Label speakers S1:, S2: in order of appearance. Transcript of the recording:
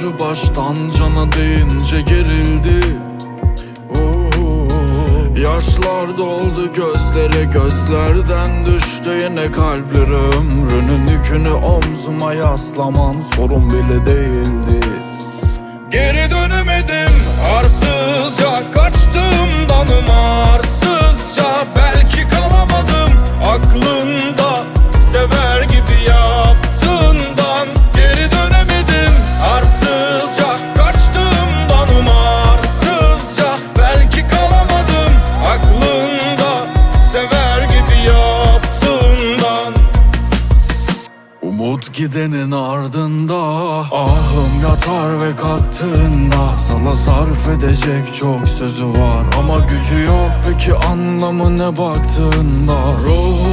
S1: Sözü baştan cana deyince gerildi. Yaşlar doldu gözlere gözlerden düştü. Yine kalplere Ömrünün yükünü omzuma yaslaman sorun bile değildi. Geri dönüp Umut gidenin ardında Ahım yatar ve kalktığında Sana sarf edecek çok sözü var. Ama gücü yok peki anlamı ne baktığında? Ruhum